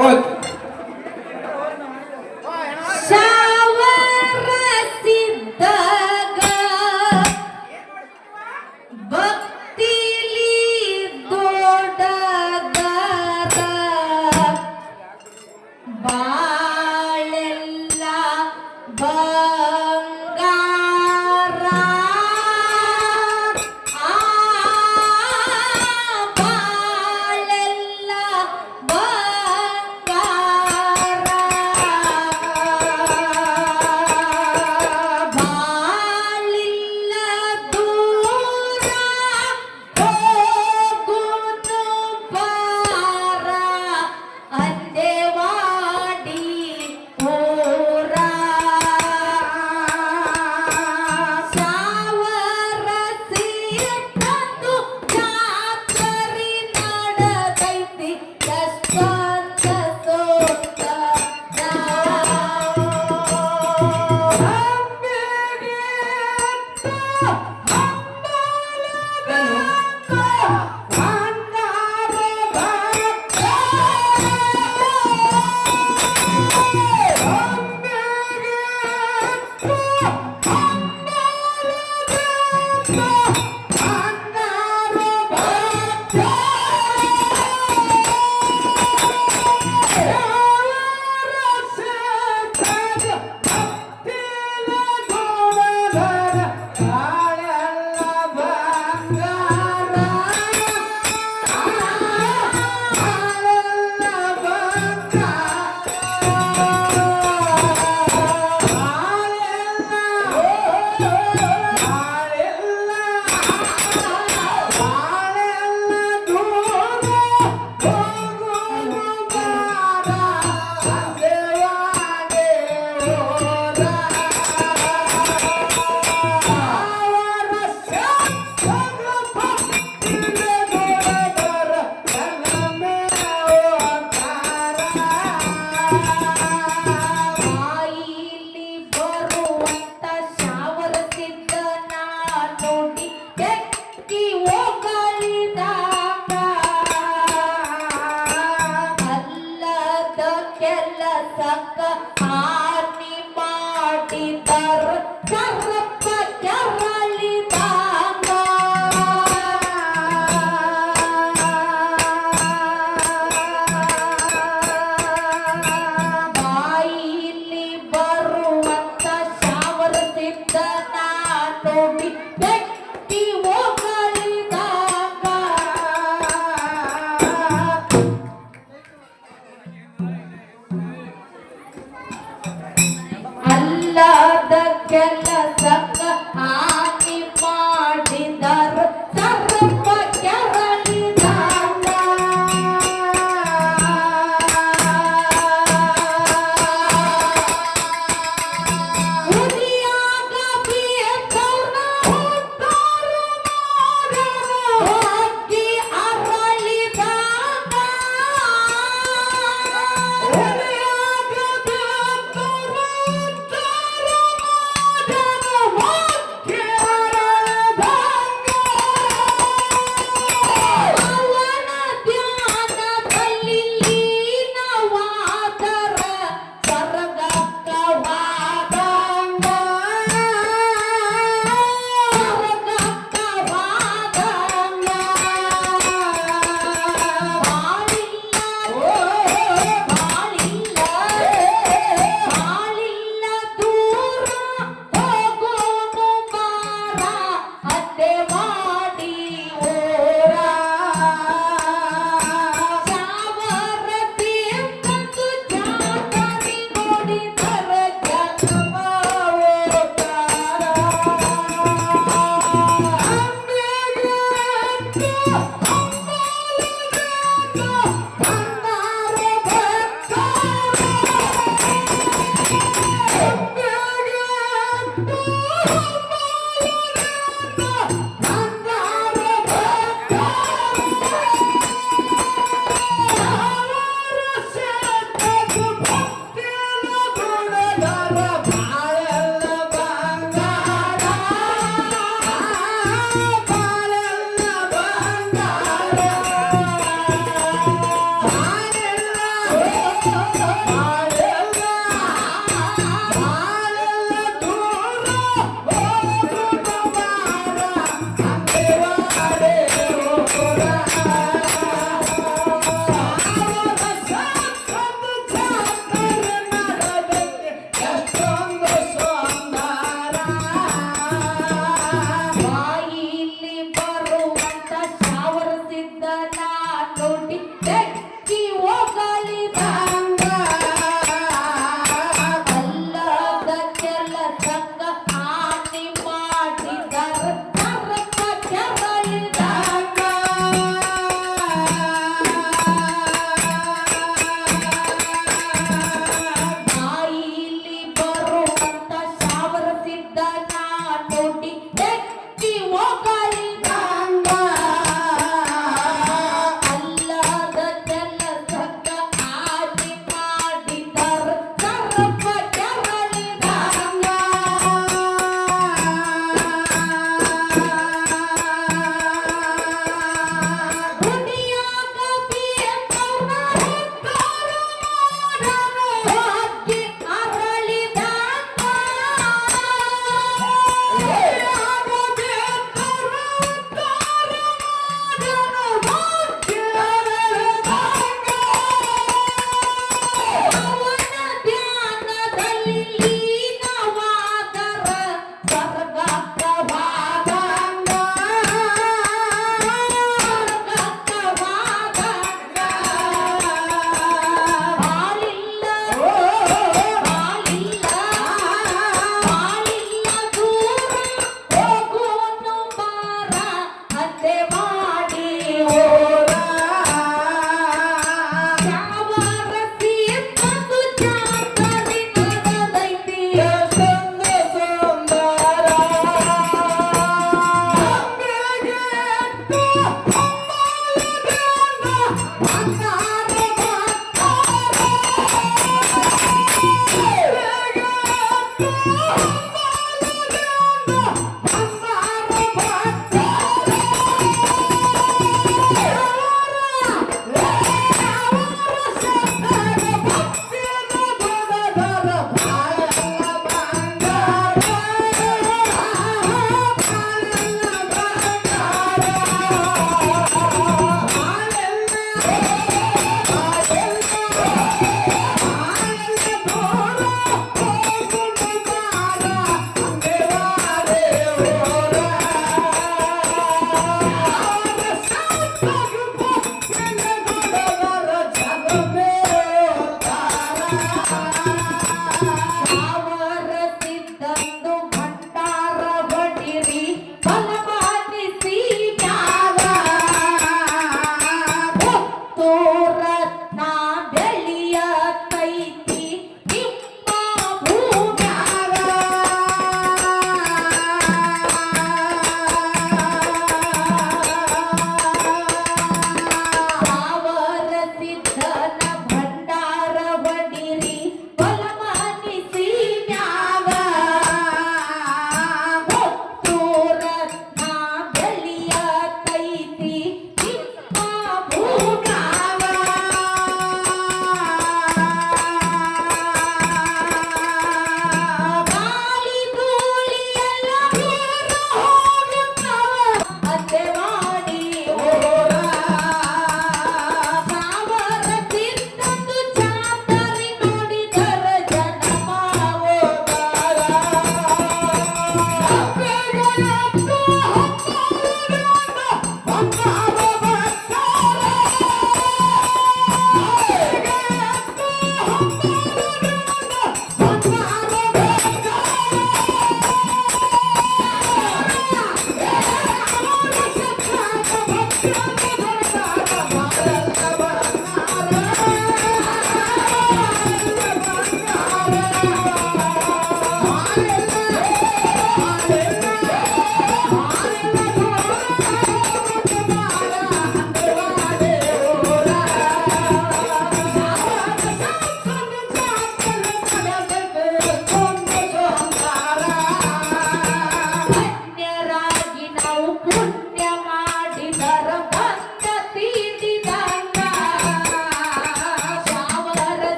От Brasil! oh, oh.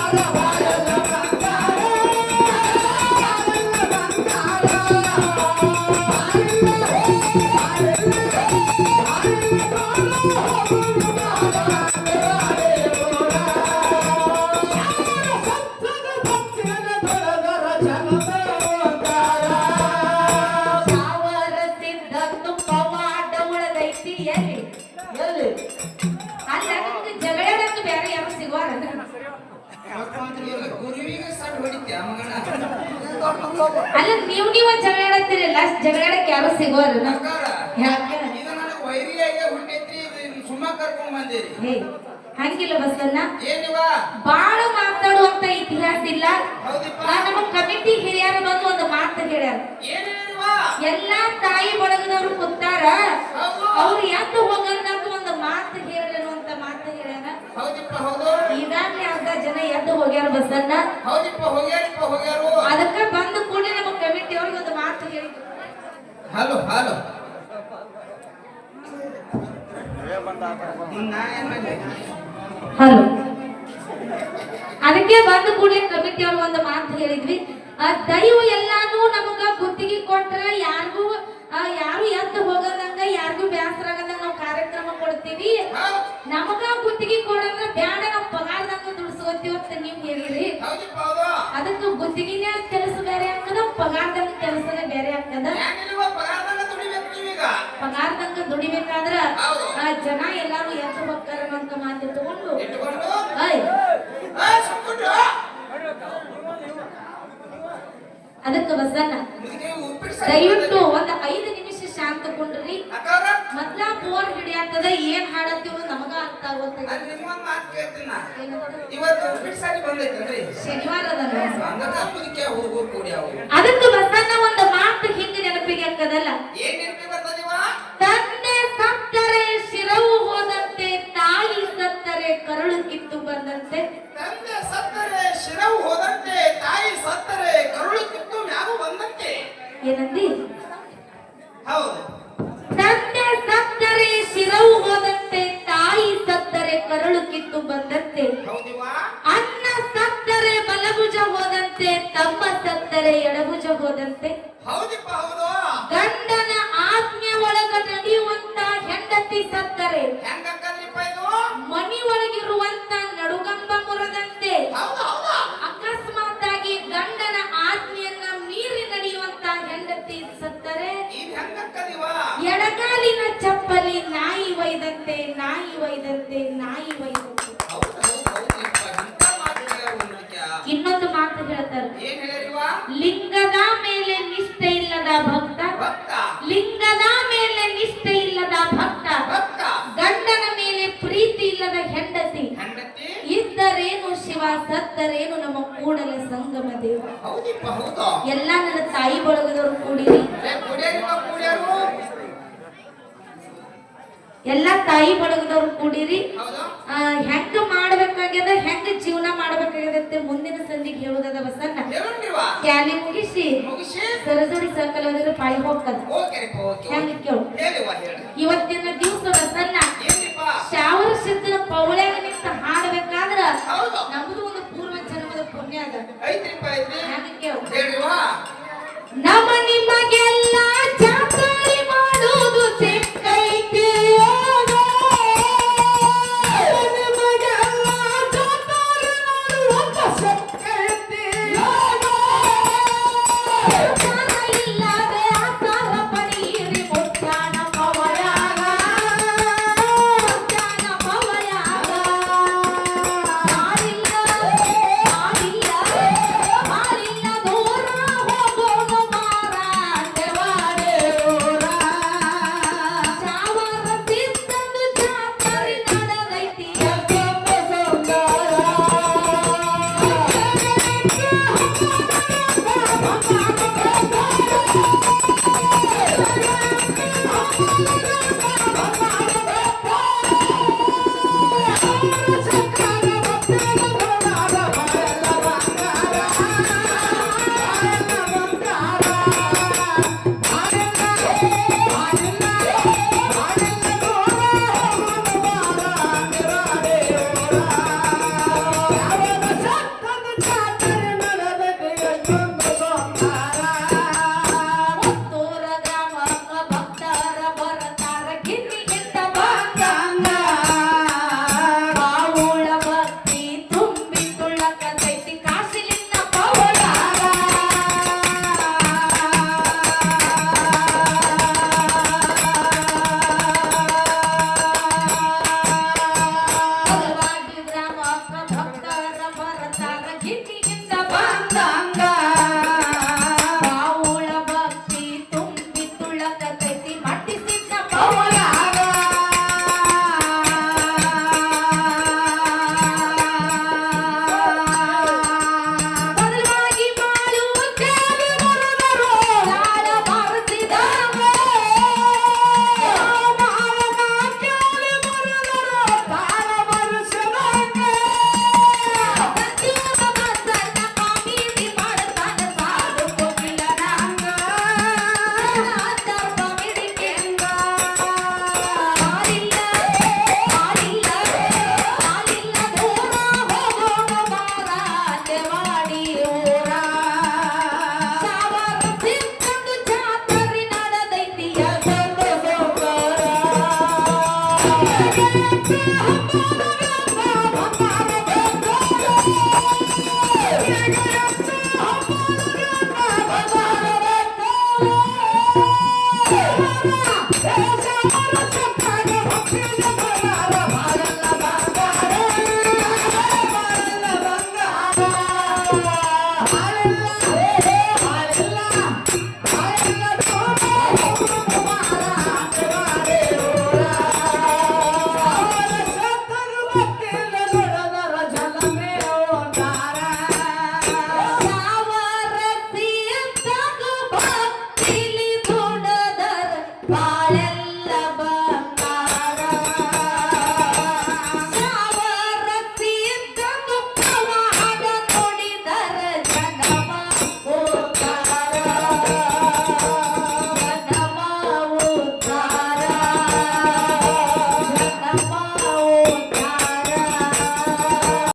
Bada, bada. ಕರ್ಕೊಂಡ್ ಬಂದಿರಿ? ಹೇ ಹಂಗಿಲ್ಲ ಬಸ್ಸನ್ನ ಏನಿವ? ಬಾಳ ಮಾತಾಡುವಂತ ಇತಿಹಾಸ ಇಲ್ಲ. ನಮ್ಮ ಕಮಿಟಿ ಹಿರಿಯರ ಬಂದು ಒಂದು ಮಾತು ಹೇಳ್ಯಾರ. ಎಲ್ಲಾ ತಾಯಿ ಬಳಗದವ್ರು ಕೂತಾರ. ಅವ್ರು ಎದ್ದು ಹೋಗಲ್ದಾಗ ಒಂದು ಮಾತು ಹೇಳೇನು ಅಂತ ಮಾತು ಹೇಳ್ಯಾರ. ಈಗಾಗ್ಲೇ ಅರ್ಧ ಜನ ಎದ್ದು ಹೋಗ್ಯಾರ ಹೋಗ್ಯಾರು. ಅದಕ್ಕ ಬಂದ ಕೂಡಲೇ ನಮ್ಮ ಕಮಿಟಿ ಅವ್ರಿಗೆ ಒಂದು ಮಾತು ಹೇಳಿದ್ರು. Hello hello. ಹಲೋ ಅದಕ್ಕೆ ಬಂದ ಕೂಡಲೇ ಕಮಿಟಿ ಅವ್ರು ಒಂದು ಮಾತು ಹೇಳಿದ್ವಿ. ದೈವ ಎಲ್ಲಾನು ನಮಗ ಗುತ್ತಿಗೆ ಕೊಟ್ರೆ ಯಾರಿಗೂ ಯಾರು ಎದ್ದು ಹೋಗದಂಗ, ಯಾರಿಗೂ ಬ್ಯಾಸರ ಆಗದಂಗ ನಾವು ಕಾರ್ಯಕ್ರಮ ಕೊಡ್ತೀವಿ. ನಮಗ ಗುತ್ತಿಗೆ ಕೊಡಂದ್ರ ಬ್ಯಾಡ, ನಾವು ಪಗಾರದಂಗ ದುಡಿಸ್ಕೋತೀವಿ ಅಂತ ನೀವ್ ಹೇಳಿರಿ ಅದಕ್ಕೆ ಗುತ್ತಿಗೆನೇ ಕೆಲಸ ಬೇರೆ ಆಗ್ತದ, ಪಗಾರದಂಗ ಕೆಲಸನೇ ಬೇರೆ ಆಗ್ತದ. ಹೌದು. ಆ ಜನ ಎಲ್ಲಾರು ಎದ್ದು ಹೋಗ್ತಾರ ಅಂತ ಮಾತು ತಗೊಂಡು ಅದಕ್ಕೆ ಸಾರು ದಯವಿಟ್ಟು ಒಂದ್ ಐದು ನಿಮಿಷ ಶಾಂತ ಕುಂಡ್ರಿ ಮೊದ್ಲ ಬೋರ್ ಹಿಡಿಯಾತದ ಏನ್ ಹಾಡತ್ತೀವೋ ನಮಗ ಅರ್ಥ ಆಗುತ್ತೆ ಇವತ್ತು ಶನಿವಾರ ಅದಕ್ಕೆ ಎಲ್ಲ ತಾಯಿ ಬಳಗದವ್ರು ಕೂಡಿರಿ. ಹೆಂಗ ಮಾಡ್ಬೇಕಾಗ್ಯದ ಹೆಂಗ ಜೀವನ ಮಾಡ್ಬೇಕಾಗ್ಯದಂತೆ ಮುಂದಿನ ಸಂಧಿಗೆ ಹೇಳುದದ ಬಸನ್ನ ಕ್ಯಾಲಿ ಮುಗಿಸಿ. ಸರಸರಿ ಸರ್ಕಲ್ ಹೋದ್ರೆ ಪಾಯಿ ಹೋಗ್ತದ. ಹೆಂಗ ಕೇಳು? ಇವತ್ತಿನ ದಿವಸ ಬಸನ್ನ ಶಾವರ ಸಿದ್ಧನ ಪೌಳ್ಯಾಗ ನಿಂತ ಹಾಡ್ಬೇಕಾದ್ರ ನಮ್ದು ಒಂದು ಪೂರ್ವ ಜನ್ಮದ ಪುಣ್ಯ ಅದ. ಹೆಂಗ ಕೇಳು? ನಮ್ಮ ನಿಮಗೆಲ್ಲ Yeah, yeah, yeah.